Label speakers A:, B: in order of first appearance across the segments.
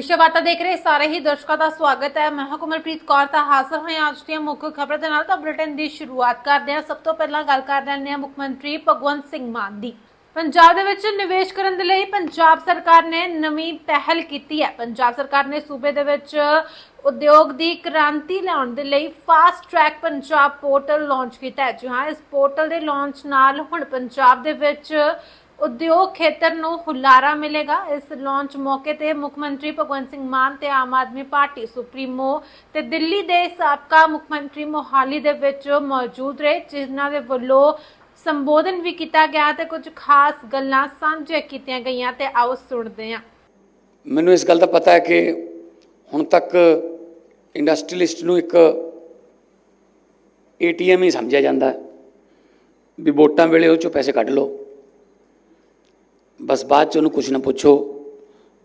A: ਵਿਸ਼ਵਵਾਰਤਾ ਦੇਖ ਰਹੇ ਸਾਰੇ ਹੀ ਦਰਸ਼ਕਾਂ ਦਾ ਸਵਾਗਤ ਹੈ। ਮੈਂ ਹਾਂ ਕੌਰ, ਤਾਂ ਹਾਜ਼ਰ ਹਾਂ ਅੱਜ ਦੀਆਂ ਮੁੱਖ ਖਬਰਾਂ ਦੇ ਨਾਲ। ਤਾਂ ਬੁਲੇਟਿਨ ਦੀ ਸ਼ੁਰੂਆਤ ਕਰਦੇ ਹਾਂ। ਸਭ ਤੋਂ ਪਹਿਲਾਂ ਗੱਲ ਕਰ ਲੈਂਦੇ ਹਾਂ ਮੁੱਖ ਮੰਤਰੀ ਭਗਵੰਤ ਸਿੰਘ ਮਾਨ ਦੀ। ਪੰਜਾਬ ਦੇ ਵਿੱਚ ਨਿਵੇਸ਼ ਕਰਨ ਦੇ ਲਈ ਪੰਜਾਬ ਸਰਕਾਰ ਨੇ ਨਵੀਂ ਪਹਿਲ ਕੀਤੀ ਹੈ। ਪੰਜਾਬ ਸਰਕਾਰ ਨੇ ਸੂਬੇ ਦੇ ਵਿੱਚ ਉਦਯੋਗ ਦੀ ਕ੍ਰਾਂਤੀ ਲਿਆਉਣ ਦੇ ਲਈ fast track Punjab portal launch ਕੀਤਾ ਹੈ। ਜੀ ਹਾਂ, ਇਸ ਪੋਰਟਲ ਦੇ ਲਾਂਚ ਨਾਲ ਹੁਣ ਪੰਜਾਬ ਦੇ ਵਿੱਚ ਉਦਯੋਗ ਖੇਤਰ ਨੂੰ ਹੁਲਾਰਾ ਮਿਲੇਗਾ। ਇਸ ਲਾਂਚ ਮੌਕੇ ਤੇ ਮੁੱਖ ਮੰਤਰੀ ਭਗਵੰਤ ਸਿੰਘ ਮਾਨ ਤੇ ਆਮ ਆਦਮੀ ਪਾਰਟੀ ਸੁਪਰੀਮੋ ਤੇ ਦਿੱਲੀ ਦੇ ਸਾਬਕਾ ਮੁੱਖ ਮੰਤਰੀ ਮੋਹਾਲੀ ਦੇ ਵਿੱਚ ਮੌਜੂਦ ਰਹੇ, ਜਿਨ੍ਹਾਂ ਦੇ ਵੱਲੋਂ ਸੰਬੋਧਨ ਵੀ ਕੀਤਾ ਗਿਆ ਤੇ ਕੁਝ ਖਾਸ ਗੱਲਾਂ ਸਾਂਝੀਆਂ ਕੀਤੀਆਂ ਗਈਆਂ ਤੇ ਆਓ ਸੁਣਦੇ ਹਾਂ।
B: ਮੈਨੂੰ ਇਸ ਗੱਲ ਦਾ ਪਤਾ ਹੈ ਕਿ ਹੁਣ ਤੱਕ ਇੰਡਸਟਰੀਲਿਸਟ ਨੂੰ ਇੱਕ ਏਟੀਐਮ ਹੀ ਸਮਝਿਆ ਜਾਂਦਾ ਵੀ ਵੋਟਾਂ ਵੇਲੇ ਉਹ ਚੋਂ ਪੈਸੇ ਕੱਢ ਲਓ। ਬਸ ਬਾਅਦ ਚ ਉਹਨੂੰ ਕੁਝ ਨਾ ਪੁੱਛੋ।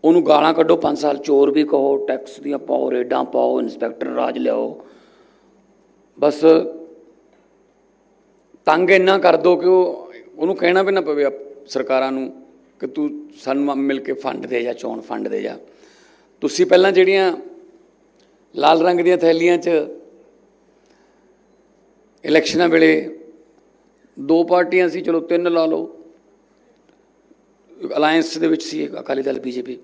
B: ਉਹਨੂੰ ਗਾਲਾਂ ਕੱਢੋ 5 ਸਾਲ ਚੋਰ ਵੀ ਕਹੋ, ਟੈਕਸ ਦੀਆਂ ਪਾਓ, ਰੇਡਾਂ ਪਾਓ ਇਨਸਪੈਕਟਰ ਰਾਜ ਲਿਆਓ। ਬਸ ਤੰਗ ਇੰਨਾ ਕਰ ਦੋ ਕਿ ਉਹ ਉਹਨੂੰ ਕਹਿਣਾ ਵੀ ਨਾ ਪਵੇ ਸਰਕਾਰਾਂ ਨੂੰ ਕਿ ਤੂੰ ਸਾਨੂੰ ਮਿਲ ਕੇ ਫੰਡ ਦੇ ਜਾ, ਚੋਣ ਫੰਡ ਦੇ ਜਾ। ਤੁਸੀਂ ਪਹਿਲਾਂ ਜਿਹੜੀਆਂ ਲਾਲ ਰੰਗ ਦੀਆਂ ਥੈਲੀਆਂ 'ਚ ਇਲੈਕਸ਼ਨਾਂ ਵੇਲੇ ਦੋ ਪਾਰਟੀਆਂ ਸੀ, ਚਲੋ ਤਿੰਨ ਲਾ ਲਓ। ਅਲਾਈਅੰਸ ਦੇ ਵਿੱਚ ਸੀ, ਅਕਾਲੀ ਦਲ, ਬੀਜੇਪੀ।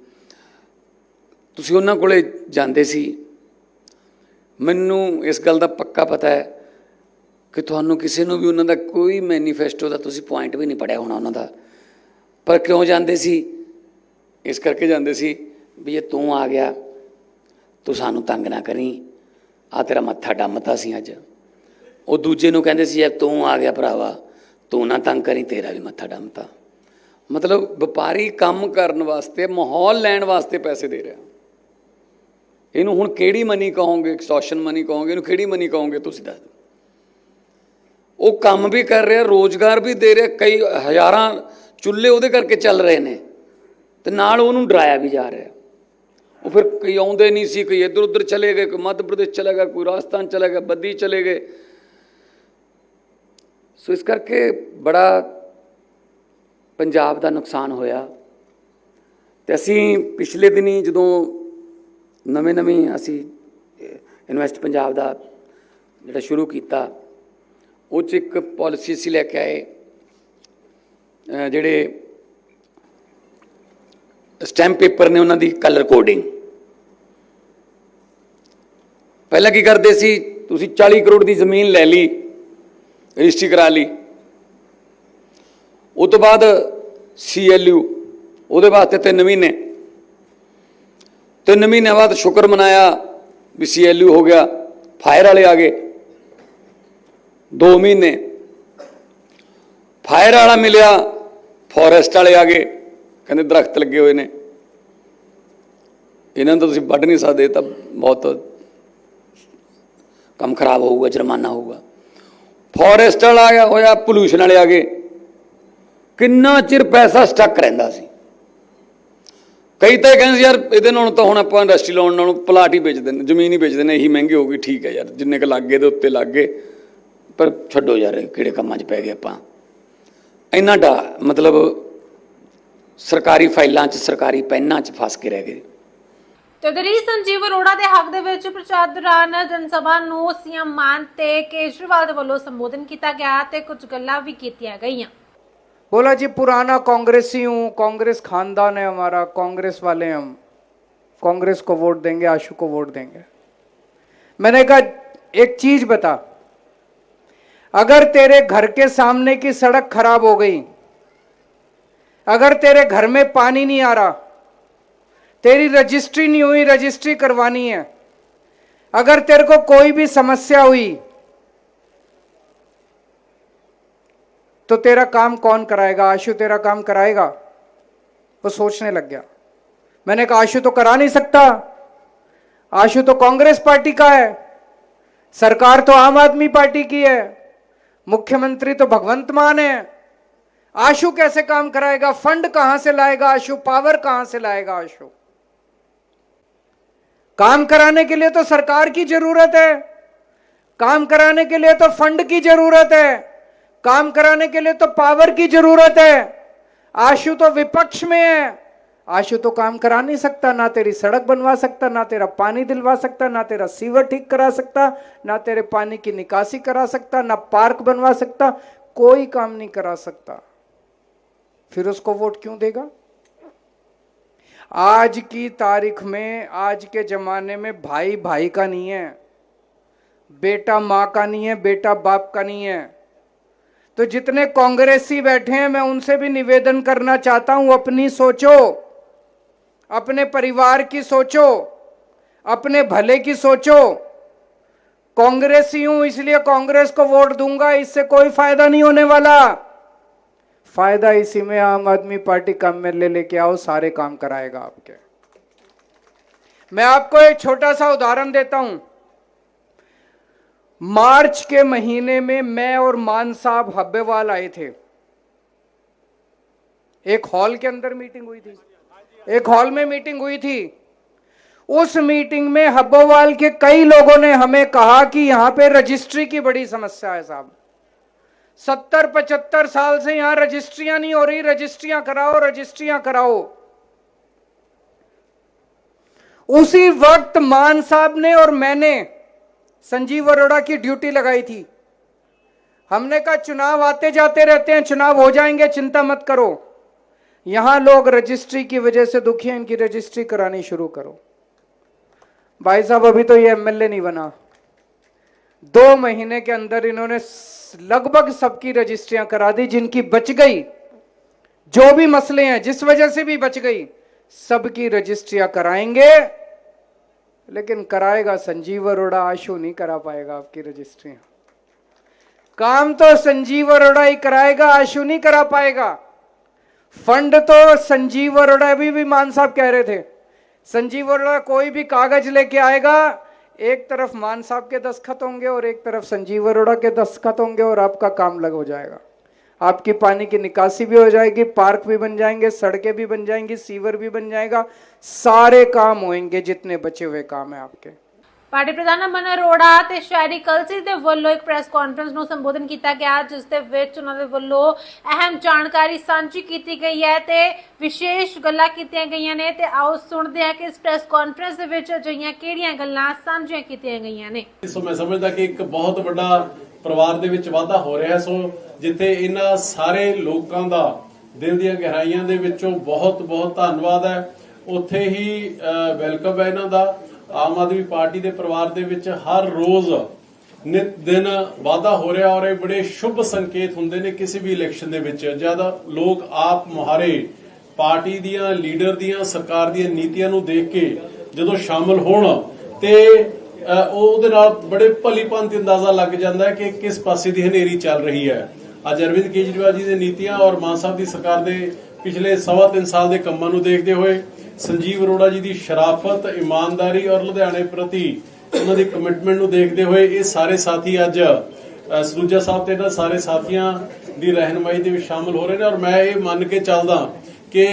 B: ਤੁਸੀਂ ਉਹਨਾਂ ਕੋਲੇ ਜਾਂਦੇ ਸੀ। ਮੈਨੂੰ ਇਸ ਗੱਲ ਦਾ ਪੱਕਾ ਪਤਾ ਹੈ ਕਿ ਤੁਹਾਨੂੰ ਕਿਸੇ ਨੂੰ ਵੀ ਉਹਨਾਂ ਦਾ ਕੋਈ ਮੈਨੀਫੈਸਟੋ ਦਾ ਤੁਸੀਂ ਪੁਆਇੰਟ ਵੀ ਨਹੀਂ ਪੜਿਆ ਹੋਣਾ ਉਹਨਾਂ ਦਾ। ਪਰ ਕਿਉਂ ਜਾਂਦੇ ਸੀ? ਇਸ ਕਰਕੇ ਜਾਂਦੇ ਸੀ ਵੀ ਇਹ ਤੂੰ ਆ ਗਿਆ, ਤੂੰ ਸਾਨੂੰ ਤੰਗ ਨਾ ਕਰੀ। ਆ ਤੇਰਾ ਮੱਥਾ ਡੰਮਤਾ ਸੀ ਅੱਜ। ਉਹ ਦੂਜੇ ਨੂੰ ਕਹਿੰਦੇ ਸੀ, ਯਾਰ ਤੂੰ ਆ ਗਿਆ ਭਰਾਵਾ, ਤੂੰ ਨਾ ਤੰਗ ਕਰੀ, ਤੇਰਾ ਵੀ ਮੱਥਾ ਡੰਮਤਾ। ਮਤਲਬ ਵਪਾਰੀ ਕੰਮ ਕਰਨ ਵਾਸਤੇ, ਮਾਹੌਲ ਲੈਣ ਵਾਸਤੇ ਪੈਸੇ ਦੇ ਰਿਹਾ। ਇਹਨੂੰ ਹੁਣ ਕਿਹੜੀ ਮਨੀ ਕਹੋਗੇ? ਐਕਸਟੋਰਸ਼ਨ ਮਨੀ ਕਹੋਗੇ? ਇਹਨੂੰ ਕਿਹੜੀ ਮਨੀ ਕਹੋਗੇ ਤੁਸੀਂ ਦੱਸ ਦਿਓ। ਉਹ ਕੰਮ ਵੀ ਕਰ ਰਿਹਾ, ਰੋਜ਼ਗਾਰ ਵੀ ਦੇ ਰਿਹਾ, ਕਈ ਹਜ਼ਾਰਾਂ ਚੁੱਲ੍ਹੇ ਉਹਦੇ ਕਰਕੇ ਚੱਲ ਰਹੇ ਨੇ। ਤੇ ਨਾਲ ਉਹਨੂੰ ਡਰਾਇਆ ਵੀ ਜਾ ਰਿਹਾ। ਉਹ ਫਿਰ ਕਈ ਆਉਂਦੇ ਨਹੀਂ ਸੀ, ਕੋਈ ਇੱਧਰ ਉੱਧਰ ਚਲੇ ਗਏ, ਕੋਈ ਮੱਧ ਪ੍ਰਦੇਸ਼ ਚਲਾ ਗਿਆ, ਕੋਈ ਰਾਜਸਥਾਨ ਚਲਾ ਗਿਆ, ਬੱਦੀ ਚਲੇ ਗਏ। ਸੋ ਇਸ ਕਰਕੇ ਬੜਾ ਪੰਜਾਬ ਦਾ ਨੁਕਸਾਨ ਹੋਇਆ। ਤੇ ਅਸੀਂ ਪਿਛਲੇ ਦਿਨੀ ਜਦੋਂ ਨਵੇਂ ਨਵੇਂ ਅਸੀਂ ਇਨਵੈਸਟ ਪੰਜਾਬ ਦਾ ਜਿਹੜਾ ਸ਼ੁਰੂ ਕੀਤਾ, ਉਹ 'ਚ ਇੱਕ ਪਾਲਿਸੀ ਅਸੀਂ ਲੈ ਕੇ ਆਏ ਜਿਹੜੇ ਸਟੈਂਪ ਪੇਪਰ ਨੇ ਉਹਨਾਂ ਦੀ ਕਲਰ ਕੋਡਿੰਗ ਪਹਿਲਾਂ ਕੀ ਕਰਦੇ ਸੀ, ਤੁਸੀਂ 40 ਕਰੋੜ ਦੀ ਜ਼ਮੀਨ ਲੈ ਲਈ, ਰਜਿਸਟਰੀ ਕਰਾ ਲਈ। ਉਹ ਤੋਂ ਬਾਅਦ ਸੀਐਲਯੂ ਉਹਦੇ ਵਾਸਤੇ 3 ਮਹੀਨੇ। 3 ਮਹੀਨੇ ਬਾਅਦ ਸ਼ੁਕਰ ਮਨਾਇਆ ਵੀ ਸੀਐਲਯੂ ਹੋ ਗਿਆ, ਫਾਇਰ ਵਾਲੇ ਆ ਗਏ। 2 ਮਹੀਨੇ। ਫਾਇਰ ਵਾਲਾ ਮਿਲਿਆ, ਫੋਰੈਸਟ ਵਾਲੇ ਆ ਗਏ, ਕਹਿੰਦੇ ਦਰਖਤ ਲੱਗੇ ਹੋਏ ਨੇ। ਇਹਨਾਂ ਨੂੰ ਤਾਂ ਤੁਸੀਂ ਵੱਢ ਨਹੀਂ ਸਕਦੇ ਤਾਂ ਬਹੁਤ ਕੰਮ ਖਰਾਬ ਹੋਊਗਾ, ਜੁਰਮਾਨਾ ਹੋਊਗਾ। ਫੋਰੈਸਟ ਵਾਲਾ ਹੋਇਆ, ਪੋਲੂਸ਼ਨ ਵਾਲੇ ਆ ਗਏ। ਕਿੰਨਾ ਚਿਰ ਪੈਸਾ ਸਟਕ ਰਹਿੰਦਾ ਸੀ? ਕਈ ਤਾਂ ਇਹ ਕਹਿੰਦੇ ਸੀ, ਯਾਰ, ਇਹਦੇ ਨਾਲੋਂ ਤਾਂ ਹੁਣ ਆਪਾਂ ਇੰਡਸਟਰੀ ਲਾਉਣ ਨਾਲੋਂ ਪਲਾਟ ਹੀ ਵੇਚ ਦਿੰਦੇ, ਜ਼ਮੀਨ ਹੀ ਵੇਚ ਦਿੰਦੇ, ਇਹੀ ਮਹਿੰਗੀ ਹੋ ਗਈ, ਠੀਕ ਹੈ ਯਾਰ, ਜਿੰਨੇ ਕ ਲੱਗੇ ਦੇ ਉੱਤੇ ਲੱਗ ਪਰ ਛੱਡੋ ਯਾਰ, ਕਿਹੜੇ ਕੰਮਾਂ 'ਚ ਪੈ ਗਏ ਆਪਾਂ? ਇੰਨਾ ਡਾ, ਮਤਲਬ ਸਰਕਾਰੀ ਫਾਈਲਾਂ 'ਚ, ਸਰਕਾਰੀ ਪੈਨਾਂ 'ਚ ਫਸ ਕੇ ਰਹਿ ਗਏ।
A: ਤੇ ਦਰੀ ਸੰਜੀਵ ਅਰੋੜਾ ਦੇ ਹੱਕ ਦੇ ਵਿੱਚ ਪ੍ਰਚਾਰ ਦੌਰਾਨ ਜਨਸਭਾ ਨੂੰ ਸੀਐਮ ਮਾਨ ਤੇ ਕੇਜਰੀਵਾਲ ਦੇ ਵੱਲੋਂ ਸੰਬੋਧਨ ਕੀਤਾ ਗਿਆ ਤੇ ਕੁਝ ਗੱਲਾਂ ਵੀ ਕੀਤੀਆਂ ਗਈਆਂ।
C: बोला जी, पुराना कांग्रेसी हूँ, कांग्रेस खानदान है हमारा, कांग्रेस वाले हम, कांग्रेस को वोट देंगे, आशु को वोट देंगे। मैंने कहा, एक चीज़ बता, अगर तेरे घर के सामने की सड़क खराब हो गई, अगर तेरे घर में पानी नहीं आ रहा, तेरी रजिस्ट्री नहीं हुई, रजिस्ट्री करवानी है, अगर तेरे को कोई भी समस्या हुई तो तेरा काम कौन कराएगा? आशु तेरा काम कराएगा? वो सोचने लग गया। मैंने कहा, आशु तो करा नहीं सकता। आशु तो कांग्रेस पार्टी का है। सरकार तो आम आदमी पार्टी की है। मुख्यमंत्री तो भगवंत मान है। आशु कैसे काम कराएगा? फंड कहाँ से लाएगा आशु? पावर कहाँ से लाएगा आशु? काम कराने के लिए तो सरकार की ज़रूरत है। काम कराने के लिए तो फंड की ज़रूरत है। काम कराने के लिए तो पावर की ज़रूरत है। आशु तो विपक्ष में है। आशु तो काम करा नहीं सकता, ना तेरी सड़क बनवा सकता, ना तेरा पानी दिलवा सकता, ना तेरा सीवर ठीक करा सकता, ना तेरे पानी की निकासी करा सकता, ना पार्क बनवा सकता, कोई काम नहीं करा सकता। फिर उसको वोट क्यों देगा? आज की तारीख में, आज के जमाने में भाई भाई का नहीं है। बेटा माँ का नहीं है, बेटा बाप का नहीं है। तो जितने कांग्रेसी बैठे हैं, मैं उनसे भी निवेदन करना चाहता हूँ, अपनी सोचो। अपने परिवार की सोचो। अपने भले की सोचो। कांग्रेसी हूँ, इसलिए कांग्रेस को वोट दूँगा, इससे कोई फ़ायदा नहीं होने वाला। फ़ायदा इसी में आम आदमी पार्टी काम में ले लेके आओ, सारे काम कराएगा आपके। मैं आपको एक छोटा सा उदाहरण देता हूँ। मार्च के महीने में मैं और मान साहब हब्बेवाल आए थे। एक हॉल के अंदर मीटिंग हुई थी। एक हॉल में मीटिंग हुई थी। उस मीटिंग में हब्बोवाल के कई लोगों ने हमें कहा कि यहाँ पे रजिस्ट्री की बड़ी समस्या है साहब। सत्तर, पचहत्तर साल से यहाँ रजिस्ट्रियाँ नहीं हो रही। रजिस्ट्रियाँ कराओ रजिस्ट्रियाँ कराओ। उसी वक्त मान साहब ने और मैंने संजीव अरोड़ा की ड्यूटी लगाई थी। हमने कहा, चुनाव आते जाते रहते हैं, चुनाव हो जाएँगे, चिंता मत करो। यहाँ लोग रजिस्ट्री की वजह से दुखी हैं, इनकी रजिस्ट्री करानी शुरू करो। भाई साहब, अभी तो ये एमएलए नहीं बना। दो महीने के अंदर इन्होंने लगभग सबकी रजिस्ट्रियाँ करा दी, जिनकी बच गई, जो भी मसले हैं, जिस वजह से भी बच गई, सबकी रजिस्ट्रियाँ कराएँगे। लेकिन कराएगा संजीव अरोड़ा, आशु नहीं करा पाएगा आपकी रजिस्ट्री काम तो संजीव अरोड़ा ही कराएगा, आशु नहीं करा पाएगा। फंड तो संजीव अरोड़ा अभी भी मान साहब कह रहे थे। संजीव अरोड़ा कोई भी कागज़ लेके आएगा, एक तरफ़ मान साहब के दस्खत होंगे और एक तरफ़ संजीव अरोड़ा के दस्खत होंगे और आपका काम लग हो जाएगा। आपकी पानी की निकासी भी हो जाएगी पार्क भी बन जाएंगे सड़कें भी बन जाएंगी सीवर भी बन जाएगा सारे काम होंगे जितने बचे हुए काम है आपके
A: ਪਾਰਟੀ ਪ੍ਰਧਾਨ ਅਮਨ ਅਰੋੜਾ ਤੇ ਸ਼ਹਿਰੀ ਕਲਸੀ ਦੇ ਵੱਲੋਂ ਇੱਕ ਪ੍ਰੈਸ ਕਾਨਫਰੰਸ ਨੂੰ ਸੰਬੋਧਨ ਕੀਤਾ ਗਿਆ ਜਿਸ ਦੇ ਵਿੱਚ ਉਹਨਾਂ ਦੇ ਵੱਲੋਂ ਅਹਿਮ ਜਾਣਕਾਰੀ ਸਾਂਝੀ ਕੀਤੀ ਗਈ ਹੈ ਤੇ ਵਿਸ਼ੇਸ਼ ਗੱਲਾਂ ਕੀਤੀਆਂ ਗਈਆਂ ਨੇ ਤੇ ਆਓ ਸੁਣਦੇ ਹਾਂ ਕਿ ਇਸ ਪ੍ਰੈਸ ਕਾਨਫਰੰਸ ਦੇ ਵਿੱਚ ਅਜਿਹੀਆਂ ਕਿਹੜੀਆਂ ਗੱਲਾਂ ਸਾਂਝੀਆਂ ਕੀਤੀਆਂ ਗਈਆਂ ਨੇ
D: ਸੋ ਮੈਂ ਸਮਝਦਾ ਕਿ ਇੱਕ ਬਹੁਤ ਵੱਡਾ ਪਰਿਵਾਰ ਦੇ ਵਿੱਚ ਵਾਧਾ ਹੋ ਰਿਹਾ ਸੋ ਜਿੱਥੇ ਇਹਨਾਂ ਸਾਰੇ ਲੋਕਾਂ ਦਾ ਦਿਲ ਦੀਆਂ ਗਹਿਰਾਈਆਂ ਦੇ ਵਿੱਚੋਂ ਬਹੁਤ ਬਹੁਤ ਧੰਨਵਾਦ ਹੈ। ਉੱਥੇ ਹੀ ਵੈਲਕਮ ਹੈ ਇਹਨਾਂ ਦਾ। ਆਮ ਆਦਮੀ ਪਾਰਟੀ ਦੇ ਪਰਿਵਾਰ ਦੇ ਵਿੱਚ ਹਰ ਰੋਜ਼ ਨਿਤ ਦਿਨ ਵਾਧਾ ਹੋ ਰਿਹਾ ਔਰ ਇਹ ਬੜੇ ਸ਼ੁਭ ਸੰਕੇਤ ਹੁੰਦੇ ਨੇ ਕਿਸੇ ਵੀ ਇਲੈਕਸ਼ਨ ਦੇ ਵਿੱਚ। ਜਦ ਲੋਕ ਆਪ ਮੁਹਾਰੇ ਪਾਰਟੀ ਦੀਆਂ ਲੀਡਰ ਦੀਆਂ, ਸਰਕਾਰ ਦੀਆਂ ਨੀਤੀਆਂ ਨੂੰ ਦੇਖ ਕੇ ਜਦੋਂ ਸ਼ਾਮਲ ਹੋਣ ਤੇ ਉਹ ਉਹਦੇ ਨਾਲ ਬੜੇ ਭਲੀ ਭਾਂਤੀ ਅੰਦਾਜ਼ਾ ਲੱਗ ਜਾਂਦਾ ਹੈ ਕਿ ਕਿਸ ਪਾਸੇ ਦੀ ਹਨੇਰੀ ਚੱਲ ਰਹੀ ਹੈ। ਅੱਜ ਅਰਵਿੰਦ ਕੇਜਰੀਵਾਲ ਜੀ ਦੀ ਨੀਤੀਆਂ ਔਰ ਮਾਨ ਸਾਹਿਬ ਦੀ ਸਰਕਾਰ ਦੇ ਪਿਛਲੇ ਸਵਾ ਤਿੰਨ ਸਾਲ ਦੇ ਕੰਮਾਂ ਨੂੰ ਦੇਖਦੇ ਹੋਏ ਸੰਜੀਵ ਅਰੋੜਾ ਜੀ ਦੀ ਸ਼ਰਾਫਤ ਇਮਾਨਦਾਰੀ ਔਰ ਲੁਧਿਆਣੇ ਪ੍ਰਤੀ ਉਹਨਾਂ ਦੀ ਕਮਿਟਮੈਂਟ ਨੂੰ ਦੇਖਦੇ ਹੋਏ ਇਹ ਸਾਰੇ ਸਾਥੀ ਅੱਜ ਅ, ਸਰੂਜਾ ਸਾਹਿਬ ਤੇ ਇਹਨਾਂ ਸਾਰੇ ਸਾਥੀਆਂ ਦੀ ਰਹਿਨਮਾਈ ਦੇ ਵਿੱਚ ਸ਼ਾਮਲ ਹੋ ਰਹੇ ਨੇ ਔਰ ਮੈਂ ਇਹ ਮੰਨ ਕੇ ਚੱਲਦਾ ਕਿ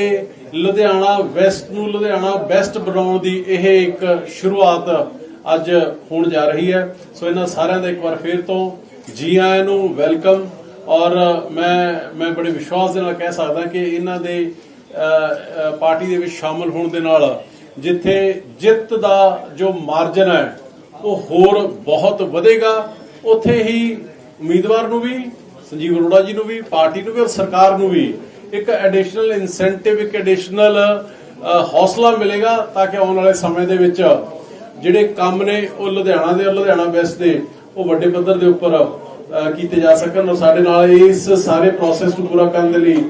D: ਲੁਧਿਆਣਾ ਵੈਸਟ ਨੂੰ ਲੁਧਿਆਣਾ ਬੈਸਟ ਬਣਾਉਣ ਦੀ ਇਹ ਇੱਕ ਸ਼ੁਰੂਆਤ ਅੱਜ ਹੋਣ ਜਾ ਰਹੀ ਹੈ। ਸੋ ਇਹਨਾਂ ਸਾਰਿਆਂ ਦਾ ਇੱਕ ਵਾਰ ਫੇਰ ਤੋਂ ਜੀ ਆਇਆਂ ਨੂੰ ਵੈਲਕਮ। ਔਰ ਮੈਂ ਮੈਂ ਬੜੇ ਵਿਸ਼ਵਾਸ ਦੇ ਨਾਲ ਕਹਿ ਸਕਦਾ ਕਿ ਇਹਨਾਂ ਦੇ ਪਾਰਟੀ ਦੇ ਵਿੱਚ ਸ਼ਾਮਲ ਹੋਣ ਦੇ ਨਾਲ ਜਿੱਥੇ ਜਿੱਤ ਦਾ ਜੋ ਮਾਰਜਨ ਹੈ, ਉਹ ਹੋਰ ਬਹੁਤ ਵਧੇਗਾ। ਉੱਥੇ ਹੀ ਉਮੀਦਵਾਰ ਨੂੰ ਵੀ, ਸੰਜੀਵ ਅਰੋੜਾ ਜੀ ਨੂੰ ਵੀ, ਪਾਰਟੀ ਨੂੰ ਵੀ ਔਰ ਸਰਕਾਰ ਨੂੰ ਵੀ ਇੱਕ ਐਡੀਸ਼ਨਲ ਇਨਸੈਂਟਿਵ ਇੱਕ ਐਡੀਸ਼ਨਲ ਹੌਸਲਾ ਮਿਲੇਗਾ ਤਾਂ ਕਿ ਆਉਣ ਵਾਲੇ ਸਮੇਂ ਦੇ ਵਿੱਚ ਜਿਹੜੇ ਕੰਮ ਨੇ ਉਹ ਲੁਧਿਆਣਾ ਦੇ, ਲੁਧਿਆਣਾ ਵੈਸਟ ਦੇ, ਉਹ ਵੱਡੇ ਪੱਧਰ ਦੇ ਉੱਪਰ ਕੀਤੇ ਜਾ ਸਕਣ ਔਰ ਸਾਡੇ ਨਾਲ ਇਸ ਸਾਰੇ ਪ੍ਰੋਸੈਸ ਨੂੰ ਪੂਰਾ ਕਰਨ ਦੇ ਲਈ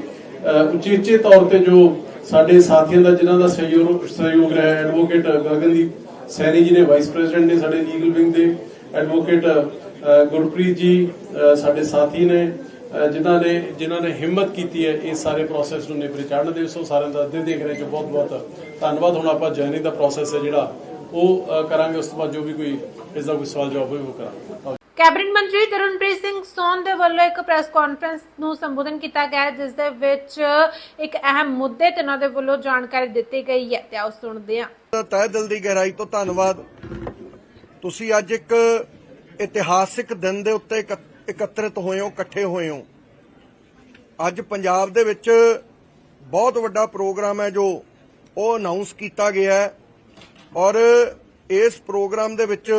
D: ਉਚੇਚੇ ਤੌਰ ਤੇ ਜੋ ਸਾਡੇ ਸਾਥੀਆਂ ਦਾ, ਜਿਨ੍ਹਾਂ ਦਾ ਸਹਿਯੋਗ ਸਹਿਯੋਗ ਰਿਹਾ ਐਡਵੋਕੇਟ ਗਗਨਦੀਪ ਸੈਣੀ ਜੀ ਨੇ ਵਾਈਸ ਪ੍ਰੈਜ਼ੀਡੈਂਟ ਨੇ ਸਾਡੇ ਲੀਗਲ ਵਿੰਗ ਦੇ ਐਡਵੋਕੇਟ ਗੁਰਪ੍ਰੀਤ ਜੀ ਸਾਡੇ ਸਾਥੀ ਨੇ ਜਿਨ੍ਹਾਂ ਨੇ ਜਿਨ੍ਹਾਂ ਨੇ ਹਿੰਮਤ ਕੀਤੀ ਹੈ ਇਸ ਸਾਰੇ ਪ੍ਰੋਸੈਸ ਨੂੰ ਨਿਬਰੇ ਚੜ੍ਹਨ ਦੇ, ਸੋ ਸਾਰਿਆਂ ਦਾ ਦਿਲ ਦੇਖ ਰਹੇ ਜੋ ਬਹੁਤ ਬਹੁਤ ਧੰਨਵਾਦ। ਹੁਣ ਆਪਾਂ ਜਰਨੀ ਦਾ ਪ੍ਰੋਸੈਸ ਹੈ ਜਿਹੜਾ ਉਹ ਕਰਾਂਗੇ ਉਸ ਤੋਂ ਬਾਅਦ ਜੋ ਵੀ ਕੋਈ ਇਸ ਦਾ ਕੋਈ ਸਵਾਲ ਜਵਾਬ ਹੋਵੇ ਉਹ ਕਰਾਂਗੇ।
A: ਕੈਬਨਿਟ ਮੰਤਰੀ ਤਰੁਣਪ੍ਰੀਤ ਸਿੰਘ ਸੋਨ ਦੇ ਵੱਲੋਂ ਇੱਕ ਪ੍ਰੈਸ ਕਾਨਫਰੰਸ ਨੂੰ ਸੰਬੋਧਨ ਕੀਤਾ ਗਿਆ ਜਿਸ ਦੇ ਵਿੱਚ ਇੱਕ ਅਹਿਮ ਮੁੱਦੇ ਤੇ ਉਹਨਾਂ ਦੇ ਵੱਲੋਂ ਜਾਣਕਾਰੀ ਦਿੱਤੀ ਗਈ ਹੈ ਤੇ ਆਓ ਸੁਣਦੇ ਹਾਂ।
E: ਤਹਿ ਦਿਲ ਦੀ ਗਹਿਰਾਈ ਤੋਂ ਧੰਨਵਾਦ। ਤੁਸੀਂ ਅੱਜ ਇੱਕ ਇਤਿਹਾਸਿਕ ਦਿਨ ਦੇ ਉੱਤੇ ਇਕ- ਇਕੱਤਰਿਤ ਹੋਏ ਹੋ ਇਕੱਠੇ ਹੋਏ ਹੋ। ਅੱਜ ਪੰਜਾਬ ਦੇ ਵਿੱਚ ਬਹੁਤ ਵੱਡਾ ਪ੍ਰੋਗਰਾਮ ਹੈ ਜੋ ਉਹ ਅਨਾਉਂਸ ਕੀਤਾ ਗਿਆ ਹੈ। ਔਰ ਇਸ ਪ੍ਰੋਗਰਾਮ ਦੇ ਵਿੱਚ